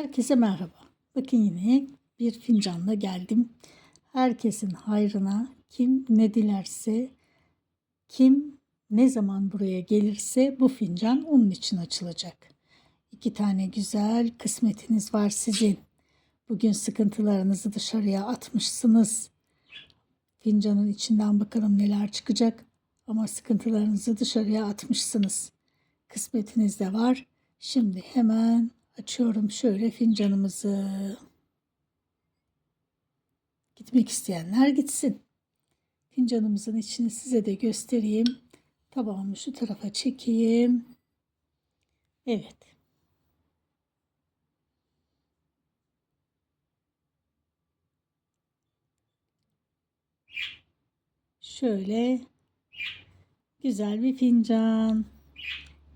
Herkese merhaba. Bakın yine bir fincanla geldim. Herkesin hayrına kim ne dilerse, kim ne zaman buraya gelirse bu fincan onun için açılacak. İki tane güzel kısmetiniz var sizin. Bugün sıkıntılarınızı dışarıya atmışsınız. Fincanın içinden bakalım neler çıkacak. Ama sıkıntılarınızı dışarıya atmışsınız. Kısmetiniz de var. Şimdi hemen açıyorum şöyle fincanımızı. Gitmek isteyenler gitsin. Fincanımızın içini size de göstereyim. Tabağımı şu tarafa çekeyim. Evet. Şöyle güzel bir fincan.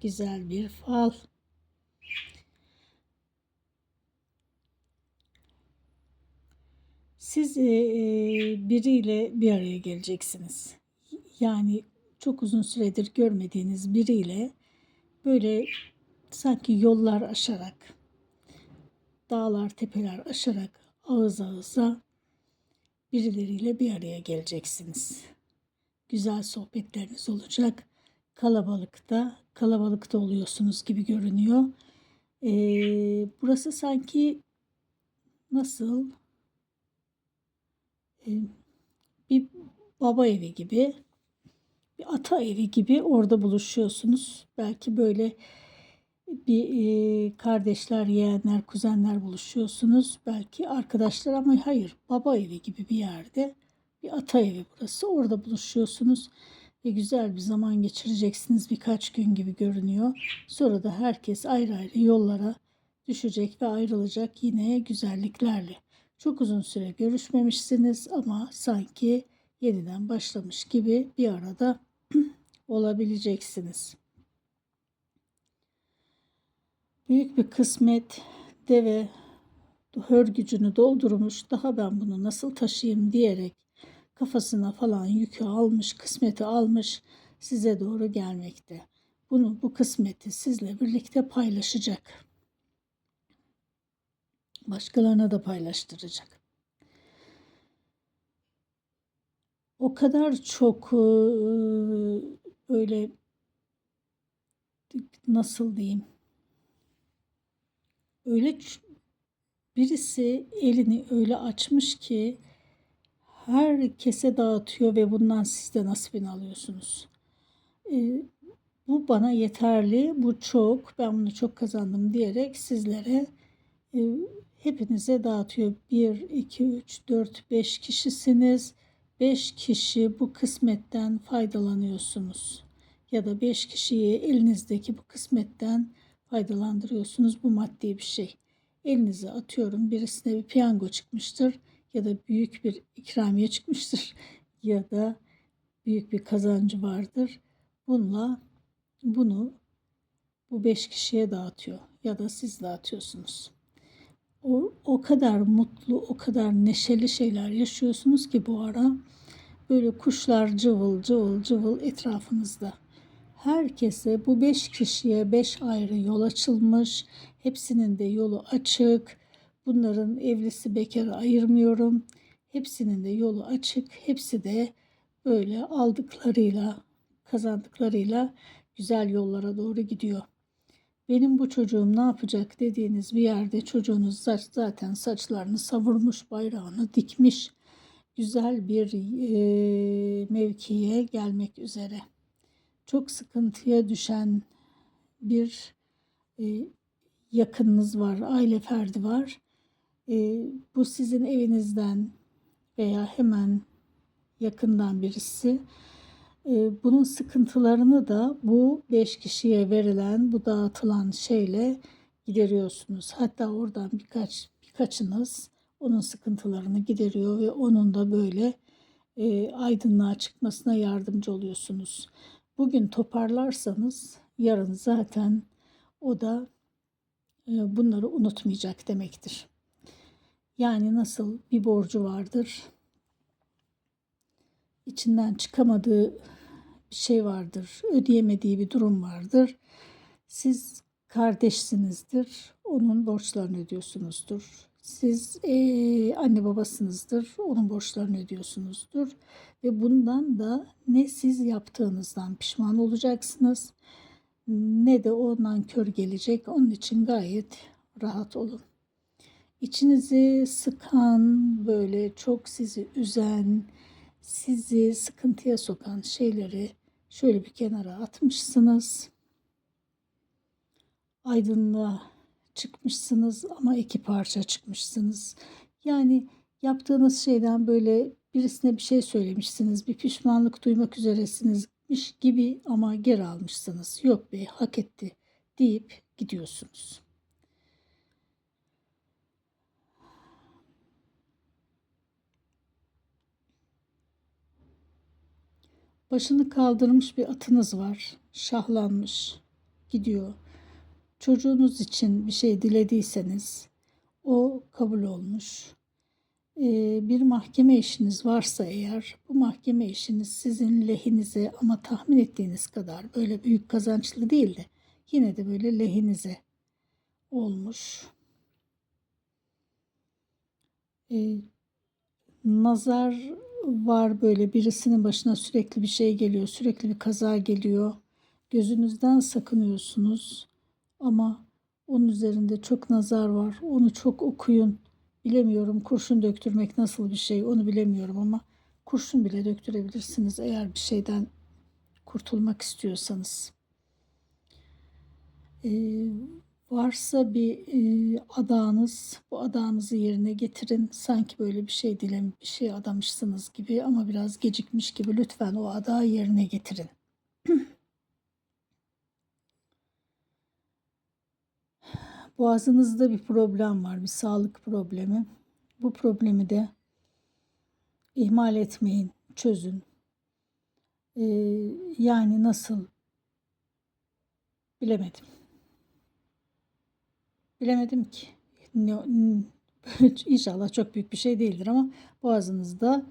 Güzel bir fal. Siz e, e, biriyle bir araya geleceksiniz. Yani çok uzun süredir görmediğiniz biriyle böyle sanki yollar aşarak, dağlar, tepeler aşarak ağız ağıza birileriyle bir araya geleceksiniz. Güzel sohbetleriniz olacak. Kalabalıkta, kalabalıkta oluyorsunuz gibi görünüyor. Ee, burası sanki nasıl bir baba evi gibi, bir ata evi gibi orada buluşuyorsunuz. Belki böyle bir e, kardeşler, yeğenler, kuzenler buluşuyorsunuz. Belki arkadaşlar ama hayır baba evi gibi bir yerde. Bir ata evi burası. Orada buluşuyorsunuz ve güzel bir zaman geçireceksiniz birkaç gün gibi görünüyor. Sonra da herkes ayrı ayrı yollara düşecek ve ayrılacak yine güzelliklerle. Çok uzun süre görüşmemişsiniz ama sanki yeniden başlamış gibi bir arada olabileceksiniz. Büyük bir kısmet deve hörgücünü doldurmuş. Daha ben bunu nasıl taşıyayım diyerek kafasına falan yükü almış, kısmeti almış size doğru gelmekte. Bunu bu kısmeti sizle birlikte paylaşacak başkalarına da paylaştıracak. O kadar çok e, böyle nasıl diyeyim öyle birisi elini öyle açmış ki herkese dağıtıyor ve bundan siz de nasibini alıyorsunuz. E, bu bana yeterli, bu çok, ben bunu çok kazandım diyerek sizlere hepinize dağıtıyor. 1, 2, 3, 4, 5 kişisiniz. 5 kişi bu kısmetten faydalanıyorsunuz. Ya da 5 kişiyi elinizdeki bu kısmetten faydalandırıyorsunuz. Bu maddi bir şey. Elinize atıyorum birisine bir piyango çıkmıştır ya da büyük bir ikramiye çıkmıştır ya da büyük bir kazancı vardır. Bununla bunu bu beş kişiye dağıtıyor ya da siz dağıtıyorsunuz o, o kadar mutlu, o kadar neşeli şeyler yaşıyorsunuz ki bu ara. Böyle kuşlar cıvıl cıvıl cıvıl etrafınızda. Herkese bu beş kişiye beş ayrı yol açılmış. Hepsinin de yolu açık. Bunların evlisi bekarı ayırmıyorum. Hepsinin de yolu açık. Hepsi de böyle aldıklarıyla, kazandıklarıyla güzel yollara doğru gidiyor benim bu çocuğum ne yapacak dediğiniz bir yerde çocuğunuz zaten saçlarını savurmuş, bayrağını dikmiş, güzel bir e, mevkiye gelmek üzere. Çok sıkıntıya düşen bir e, yakınınız var, aile ferdi var. E, bu sizin evinizden veya hemen yakından birisi bunun sıkıntılarını da bu 5 kişiye verilen bu dağıtılan şeyle gideriyorsunuz. Hatta oradan birkaç birkaçınız onun sıkıntılarını gideriyor ve onun da böyle e, aydınlığa çıkmasına yardımcı oluyorsunuz. Bugün toparlarsanız yarın zaten o da e, bunları unutmayacak demektir. Yani nasıl bir borcu vardır, içinden çıkamadığı şey vardır, ödeyemediği bir durum vardır. Siz kardeşsinizdir, onun borçlarını ödüyorsunuzdur. Siz eee, anne babasınızdır, onun borçlarını ödüyorsunuzdur. Ve bundan da ne siz yaptığınızdan pişman olacaksınız ne de ondan kör gelecek. Onun için gayet rahat olun. İçinizi sıkan, böyle çok sizi üzen, sizi sıkıntıya sokan şeyleri şöyle bir kenara atmışsınız. Aydınlığa çıkmışsınız ama iki parça çıkmışsınız. Yani yaptığınız şeyden böyle birisine bir şey söylemişsiniz, bir pişmanlık duymak üzeresinizmiş gibi ama geri almışsınız. Yok be hak etti deyip gidiyorsunuz. Başını kaldırmış bir atınız var. Şahlanmış. Gidiyor. Çocuğunuz için bir şey dilediyseniz o kabul olmuş. Ee, bir mahkeme işiniz varsa eğer bu mahkeme işiniz sizin lehinize ama tahmin ettiğiniz kadar böyle büyük kazançlı değil de yine de böyle lehinize olmuş. Ee, nazar var böyle birisinin başına sürekli bir şey geliyor, sürekli bir kaza geliyor. Gözünüzden sakınıyorsunuz ama onun üzerinde çok nazar var. Onu çok okuyun. Bilemiyorum kurşun döktürmek nasıl bir şey onu bilemiyorum ama kurşun bile döktürebilirsiniz eğer bir şeyden kurtulmak istiyorsanız. Ee, varsa bir e, adağınız bu adağınızı yerine getirin. Sanki böyle bir şey dilem bir şey adamışsınız gibi ama biraz gecikmiş gibi lütfen o adağı yerine getirin. Boğazınızda bir problem var, bir sağlık problemi. Bu problemi de ihmal etmeyin, çözün. Ee, yani nasıl bilemedim. Bilemedim ki. İnşallah çok büyük bir şey değildir ama boğazınızda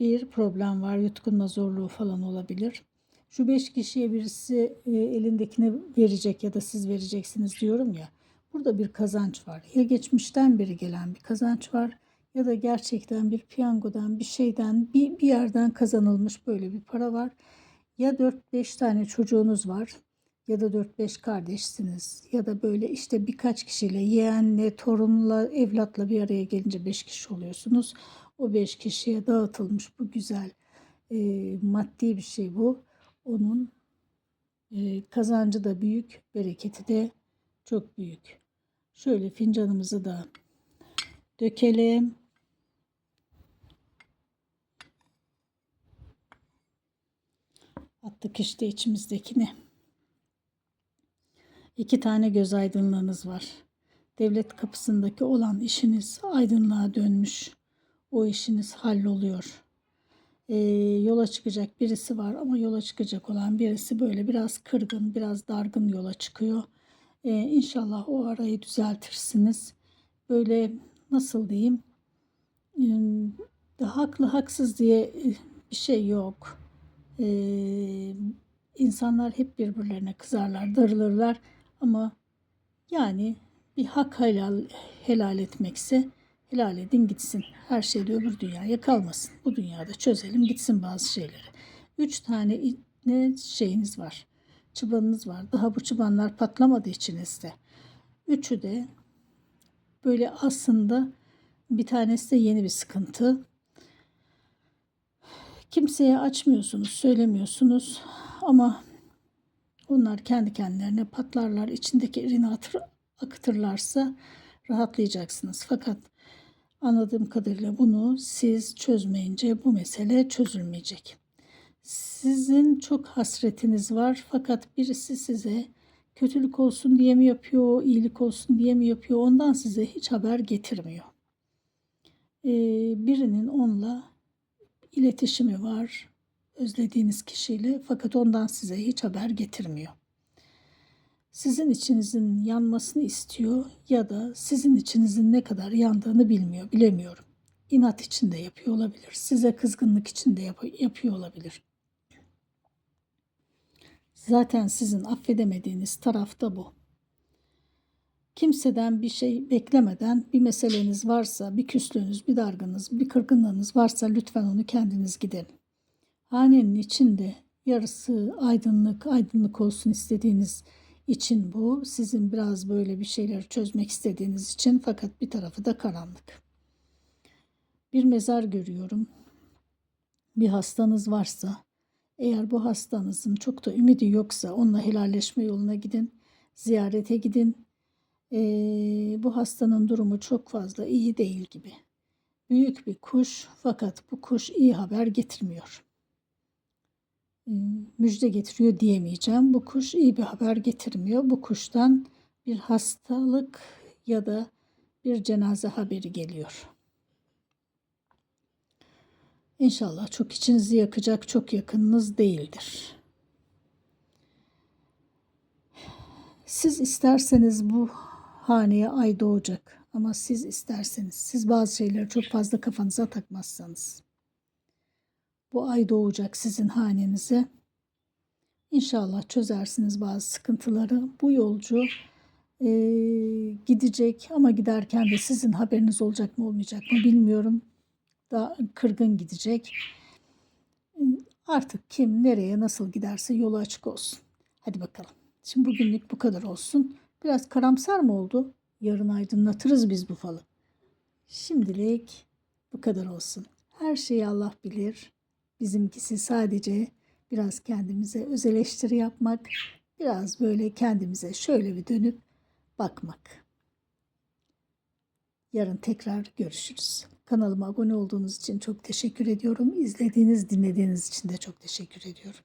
bir problem var. Yutkunma zorluğu falan olabilir. Şu beş kişiye birisi e, elindekini verecek ya da siz vereceksiniz diyorum ya. Burada bir kazanç var. Ya geçmişten beri gelen bir kazanç var ya da gerçekten bir piyangodan bir şeyden bir, bir yerden kazanılmış böyle bir para var. Ya 4-5 tane çocuğunuz var ya da 4-5 kardeşsiniz ya da böyle işte birkaç kişiyle yeğenle, torunla, evlatla bir araya gelince 5 kişi oluyorsunuz. O 5 kişiye dağıtılmış bu güzel e, maddi bir şey bu. Onun e, kazancı da büyük, bereketi de çok büyük. Şöyle fincanımızı da dökelim. Attık işte içimizdekini. İki tane göz aydınlığınız var. Devlet kapısındaki olan işiniz aydınlığa dönmüş. O işiniz halloluyor. Ee, yola çıkacak birisi var ama yola çıkacak olan birisi böyle biraz kırgın, biraz dargın yola çıkıyor. Ee, inşallah o arayı düzeltirsiniz. Böyle nasıl diyeyim? Ee, haklı haksız diye e, bir şey yok. Ee, insanlar hep birbirlerine kızarlar, darılırlar ama yani bir hak helal, helal etmekse helal edin gitsin. Her şey de öbür dünyaya kalmasın. Bu dünyada çözelim gitsin bazı şeyleri. Üç tane ne şeyiniz var çıbanınız var. Daha bu çıbanlar patlamadı içinizde. Üçü de böyle aslında bir tanesi de yeni bir sıkıntı. Kimseye açmıyorsunuz, söylemiyorsunuz ama onlar kendi kendilerine patlarlar. içindeki erini atır, akıtırlarsa rahatlayacaksınız. Fakat anladığım kadarıyla bunu siz çözmeyince bu mesele çözülmeyecek. Sizin çok hasretiniz var fakat birisi size kötülük olsun diye mi yapıyor, iyilik olsun diye mi yapıyor ondan size hiç haber getirmiyor. Ee, birinin onunla iletişimi var, özlediğiniz kişiyle fakat ondan size hiç haber getirmiyor. Sizin içinizin yanmasını istiyor ya da sizin içinizin ne kadar yandığını bilmiyor, bilemiyorum. İnat içinde yapıyor olabilir. Size kızgınlık içinde yap- yapıyor olabilir. Zaten sizin affedemediğiniz taraf da bu. kimseden bir şey beklemeden bir meseleniz varsa, bir küslüğünüz, bir dargınız, bir kırgınlığınız varsa lütfen onu kendiniz giderin. Hanenin içinde yarısı aydınlık, aydınlık olsun istediğiniz için bu. Sizin biraz böyle bir şeyleri çözmek istediğiniz için fakat bir tarafı da karanlık. Bir mezar görüyorum. Bir hastanız varsa, eğer bu hastanızın çok da ümidi yoksa onunla helalleşme yoluna gidin, ziyarete gidin. Ee, bu hastanın durumu çok fazla iyi değil gibi. Büyük bir kuş fakat bu kuş iyi haber getirmiyor. Ee, müjde getiriyor diyemeyeceğim. Bu kuş iyi bir haber getirmiyor. Bu kuştan bir hastalık ya da bir cenaze haberi geliyor. İnşallah çok içinizi yakacak çok yakınınız değildir. Siz isterseniz bu haneye ay doğacak ama siz isterseniz siz bazı şeyleri çok fazla kafanıza takmazsanız bu ay doğacak sizin hanenize. İnşallah çözersiniz bazı sıkıntıları. Bu yolcu e, gidecek ama giderken de sizin haberiniz olacak mı olmayacak mı bilmiyorum. Daha kırgın gidecek. Artık kim nereye nasıl giderse yolu açık olsun. Hadi bakalım. Şimdi bugünlük bu kadar olsun. Biraz karamsar mı oldu? Yarın aydınlatırız biz bu falı. Şimdilik bu kadar olsun. Her şeyi Allah bilir. Bizimkisi sadece biraz kendimize öz eleştiri yapmak, biraz böyle kendimize şöyle bir dönüp bakmak. Yarın tekrar görüşürüz. Kanalıma abone olduğunuz için çok teşekkür ediyorum. İzlediğiniz, dinlediğiniz için de çok teşekkür ediyorum.